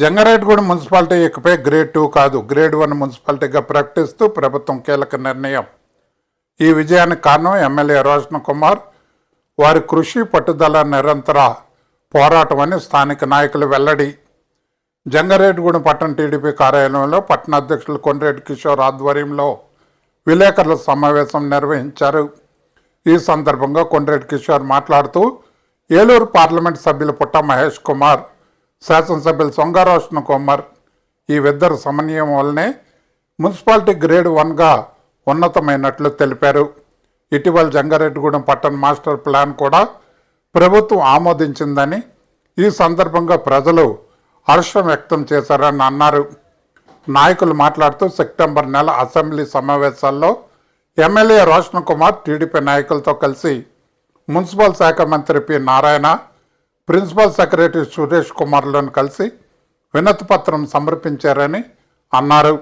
Jangareddygudem municipality ఇకపై grade two కాదు. Grade one మున్సిపాలిటీగా ప్రకటిస్తూ ప్రభుత్వం కీలక నిర్ణయం. ఈ విజయానికి కారణం ఎమ్మెల్యే రోషన్ కుమార్. వారి కృషి పట్టుదల నిరంతర పోరాటం అని స్థానిక నాయకులు వెల్లడి. జంగారెడ్డిగూడెం పట్టణ టీడీపీ కార్యాలయంలో పట్టణ అధ్యక్షులు కొండ్రెడ్డి కిషోర్ ఆధ్వర్యంలో విలేకరుల సమావేశం నిర్వహించారు. ఈ సందర్భంగా కొండ్రెడ్డి కిషోర్ మాట్లాడుతూ ఏలూరు పార్లమెంట్ సభ్యులు పుట్ట మహేష్ కుమార్ శాసనసభ్యులు సొంగారోషణ కుమార్ ఈ ఇద్దరు సమన్వయం వల్లనే మున్సిపాలిటీ గ్రేడ్ వన్గా ఉన్నతమైనట్లు తెలిపారు. ఇటీవల జంగారెడ్డిగూడెం పట్టణ మాస్టర్ ప్లాన్ కూడా ప్రభుత్వం ఆమోదించిందని ఈ సందర్భంగా ప్రజలు హర్షం వ్యక్తం చేశారని అన్నారు. నాయకులు మాట్లాడుతూ సెప్టెంబర్ నెల అసెంబ్లీ సమావేశాల్లో ఎమ్మెల్యే రోషన్ కుమార్ టీడీపీ నాయకులతో కలిసి మున్సిపల్ శాఖ మంత్రి P Narayana principal secretary Suresh కుమార్లను కలిసి వినతి పత్రం సమర్పించారని అన్నారు.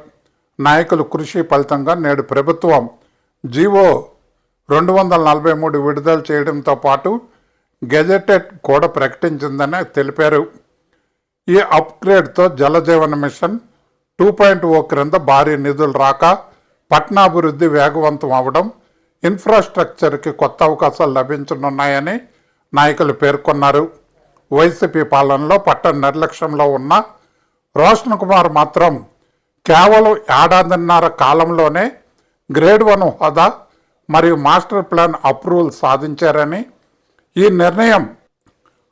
నాయకులు కృషి ఫలితంగా నేడు ప్రభుత్వం జీవో రెండు వందల నలభై మూడు విడుదల చేయడంతో పాటు గెజెటెడ్ కూడా ప్రకటించిందని తెలిపారు. ఈ అప్గ్రేడ్తో Jal Jeevan mission two point O క్రింద భారీ నిధులు రాక పట్నాభివృద్ధి వేగవంతం అవడం ఇన్ఫ్రాస్ట్రక్చర్కి కొత్త అవకాశాలు లభించనున్నాయని నాయకులు పేర్కొన్నారు. వైసీపీ పాలనలో పట్టణ నిర్లక్ష్యంలో ఉన్న రోషన్ కుమార్ మాత్రం కేవలం ఏడాదిన్నర కాలంలోనే గ్రేడ్ వన్ హోదా మరియు మాస్టర్ ప్లాన్ అప్రూవల్ సాధించారని ఈ నిర్ణయం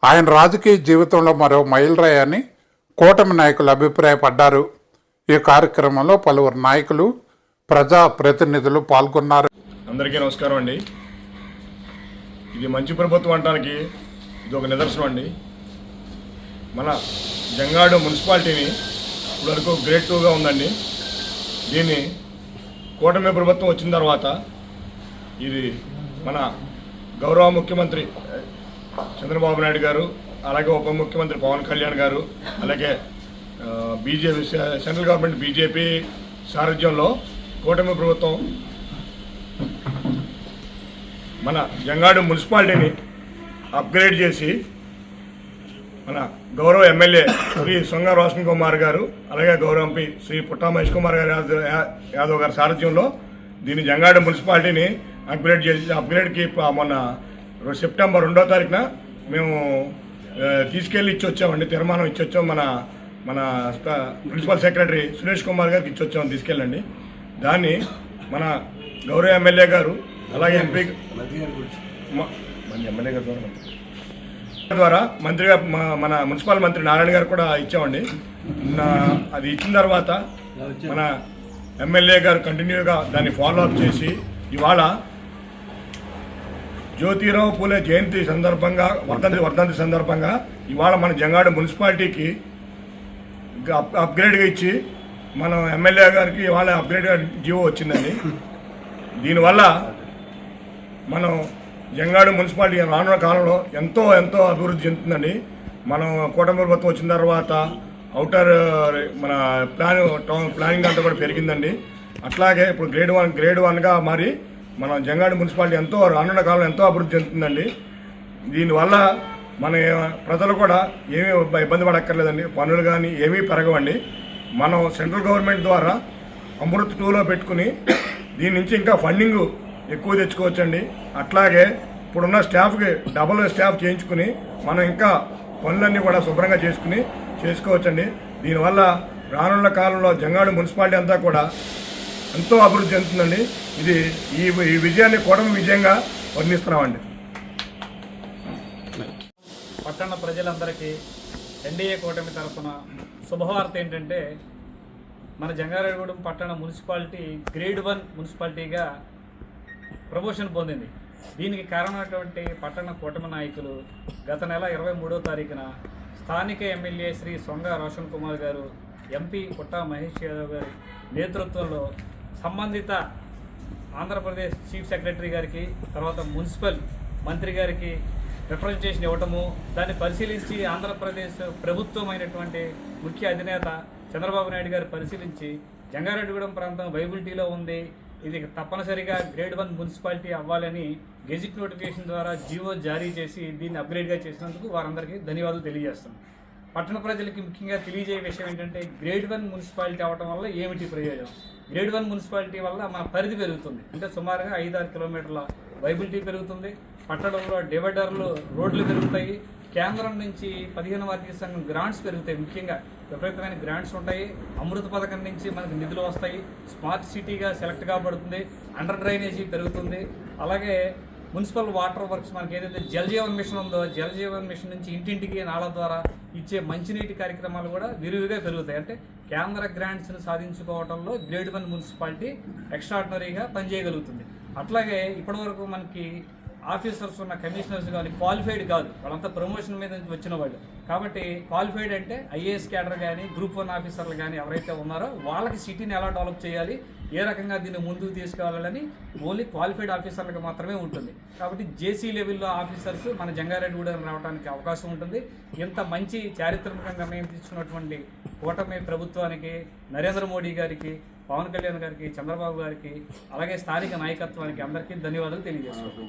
ఆయన రాజకీయ జీవితంలో మరో మైలురాయని అని కూటమి నాయకులు అభిప్రాయపడ్డారు. ఈ కార్యక్రమంలో పలువురు నాయకులు ప్రజా ప్రతినిధులు పాల్గొన్నారు. అందరికీ నమస్కారం అండి. ఇది మంచి ప్రభుత్వం అంటానికి ఇది ఒక నిదర్శనం అండి. మన జంగాడు మున్సిపాలిటీని ఇప్పటివరకు గ్రేడ్ టూగా ఉందండి. దీన్ని కూటమి ప్రభుత్వం వచ్చిన తర్వాత ఇది మన గౌరవ ముఖ్యమంత్రి చంద్రబాబు నాయుడు గారు అలాగే ఉప ముఖ్యమంత్రి పవన్ కళ్యాణ్ గారు అలాగే బీజేపీ సెంట్రల్ గవర్నమెంట్ బీజేపీ సారథ్యంలో కూటమి ప్రభుత్వం మన జంగాడు మున్సిపాలిటీని అప్గ్రేడ్ చేసి మన గౌరవ ఎమ్మెల్యే శ్రీ సొంగ రోషన్ కుమార్ గారు అలాగే గౌరవ ఎంపీ శ్రీ పుట్టా మహేష్ కుమార్ గారు యాదవ్- గారి సారథ్యంలో దీన్ని జంగాడు మున్సిపాలిటీని అప్గ్రేడ్ చేసి అప్గ్రేడ్కి మొన్న సెప్టెంబర్ రెండో తారీఖున మేము తీసుకెళ్ళి ఇచ్చి వచ్చామండి తీర్మానం ఇచ్చి వచ్చాం మన మన స్ప- ప్రిన్సిపల్ సెక్రటరీ సురేష్ కుమార్ గారికి ఇచ్చి వచ్చాము తీసుకెళ్ళండి. దాన్ని మన గౌరవ ఎమ్మెల్యే గారు అలాగే ఎంపీ ఎమ్మెల్యే గారు ద్వారా మంత్రి. మంత్రిగా మన మున్సిపల్ మంత్రి నారాయణ గారు కూడా ఇచ్చామండి అది ఇచ్చిన తర్వాత మన ఎమ్మెల్యే గారు కంటిన్యూగా దాన్ని ఫాలో అప్ చేసి ఇవాళ జ్యోతిరావు పూలే జయంతి సందర్భంగా వర్ధంతి వర్ధంతి సందర్భంగా ఇవాళ మన జంగాడు మున్సిపాలిటీకి అప్గ్రేడ్గా ఇచ్చి మనం ఎమ్మెల్యే గారికి ఇవాళ అప్గ్రేడ్గా జీవో వచ్చిందండి దీనివల్ల మనం జంగాడు మున్సిపాలిటీ రానున్న కాలంలో ఎంతో ఎంతో అభివృద్ధి చెందుతుందండి. మనం కూటమి ప్రభుత్వం వచ్చిన తర్వాత అవుటర్ మన ప్లాన్ టౌన్ ప్లానింగ్ అంతా కూడా పెరిగిందండి. అట్లాగే ఇప్పుడు గ్రేడ్ వన్ గ్రేడ్ వన్గా మారి మన జంగాడు మున్సిపాలిటీ ఎంతో రానున్న కాలంలో ఎంతో అభివృద్ధి చెందుతుందండి. దీనివల్ల మన ప్రజలు కూడా ఏమీ ఇబ్బంది పడక్కర్లేదండి. పనులు కానీ ఏమీ పెరగవండి. మనం సెంట్రల్ గవర్నమెంట్ ద్వారా అమృత్ టూలో పెట్టుకుని దీని నుంచి ఇంకా ఫండింగ్ ఎక్కువ తెచ్చుకోవచ్చండి. అట్లాగే ఇప్పుడున్న స్టాఫ్కి డబుల్ స్టాఫ్ చేయించుకుని మనం ఇంకా పనులన్నీ కూడా శుభ్రంగా చేసుకుని చేసుకోవచ్చండి. దీనివల్ల రానున్న కాలంలో జంగాడు మున్సిపాలిటీ అంతా కూడా ఎంతో అభివృద్ధి చెందుతుందండి. ఇది ఈ ఈ విజయాన్ని కూటమి విజయంగా వర్ణిస్తున్నామండి. పట్టణ ప్రజలందరికీ ఎన్డీఏ కూటమి తరఫున శుభవార్త ఏంటంటే మన జంగారెడ్డిగూడెం పట్టణ మున్సిపాలిటీ గ్రేడ్ వన్ మున్సిపాలిటీగా ప్రమోషన్ పొందింది. దీనికి కారణమైనటువంటి పట్టణ కూటమి నాయకులు గత నెల ఇరవై మూడో తారీఖున స్థానిక ఎమ్మెల్యే శ్రీ సొంగ రోషన్ కుమార్ గారు ఎంపీ పుట్టా మహేష్ యాదవ్ గారి నేతృత్వంలో సంబంధిత ఆంధ్రప్రదేశ్ చీఫ్ సెక్రటరీ గారికి తర్వాత మున్సిపల్ మంత్రి గారికి రిప్రజెంటేషన్ ఇవ్వటము దాన్ని పరిశీలించి ఆంధ్రప్రదేశ్ ప్రభుత్వమైనటువంటి ముఖ్య అధినేత చంద్రబాబు నాయుడు గారు పరిశీలించి జంగారెడ్డిగూడెం ప్రాంతం వైబిలిటీలో ఉంది ఇది తప్పనిసరిగా గ్రేడ్ వన్ మున్సిపాలిటీ అవ్వాలని గెజిట్ నోటిఫికేషన్ ద్వారా జీవో జారీ చేసి దీన్ని అప్గ్రేడ్గా చేసినందుకు వారందరికీ ధన్యవాదాలు తెలియజేస్తాం. పట్టణ ప్రజలకి ముఖ్యంగా తెలియజేయ విషయం ఏంటంటే గ్రేడ్ వన్ మున్సిపాలిటీ అవ్వటం వల్ల ఏమిటి ప్రయోజనం? గ్రేడ్ వన్ మున్సిపాలిటీ వల్ల మన పరిధి పెరుగుతుంది. అంటే సుమారుగా ఐదు ఆరు కిలోమీటర్ల వైబిలిటీ పెరుగుతుంది. పట్టణంలో డివైడర్లు రోడ్లు పెరుగుతాయి. కేంద్రం నుంచి పదిహేను వర్గీయ సంఘం గ్రాంట్స్ పెరుగుతాయి. ముఖ్యంగా విపరీతమైన గ్రాంట్స్ ఉంటాయి. అమృత పథకం నుంచి మనకు నిధులు వస్తాయి. స్మార్ట్ సిటీగా సెలెక్ట్ కాబడుతుంది అండర్ డ్రైనేజీ పెరుగుతుంది. అలాగే మున్సిపల్ వాటర్ వర్క్స్ మనకి ఏదైతే జల్ జీవన్ మిషన్ ఉందో జల్ జీవన్ మిషన్ నుంచి ఇంటింటికి నాళ ద్వారా ఇచ్చే మంచినీటి కార్యక్రమాలు కూడా విరివిగా పెరుగుతాయి. అంటే కేంద్ర గ్రాంట్స్ను సాధించుకోవడంలో గ్రేడ్ వన్ మున్సిపాలిటీ ఎక్స్ట్రాడినరీగా పనిచేయగలుగుతుంది. అట్లాగే ఇప్పటివరకు మనకి ఆఫీసర్స్ ఉన్న కమిషనర్స్ కానీ క్వాలిఫైడ్ కాదు. వాళ్ళంతా ప్రమోషన్ మీద వచ్చిన వాళ్ళు. కాబట్టి క్వాలిఫైడ్ అంటే ఐఏఎస్ క్యాడర్ కానీ గ్రూప్ వన్ ఆఫీసర్లు కానీ ఎవరైతే ఉన్నారో వాళ్ళకి సిటీని ఎలా డెవలప్ చేయాలి ఏ రకంగా దీన్ని ముందుకు తీసుకెళ్ళాలని ఓన్లీ క్వాలిఫైడ్ ఆఫీసర్లకు మాత్రమే ఉంటుంది. కాబట్టి జేసీ లెవెల్లో ఆఫీసర్స్ మన జంగారెడ్డిగూడెం రావడానికి అవకాశం ఉంటుంది. ఇంత మంచి చారిత్రాత్మకంగా నిర్ణయం తీసుకున్నటువంటి కూటమి ప్రభుత్వానికి నరేంద్ర మోడీ గారికి పవన్ కళ్యాణ్ గారికి చంద్రబాబు గారికి అలాగే స్థానిక నాయకత్వానికి అందరికీ ధన్యవాదాలు తెలియజేస్తున్నాను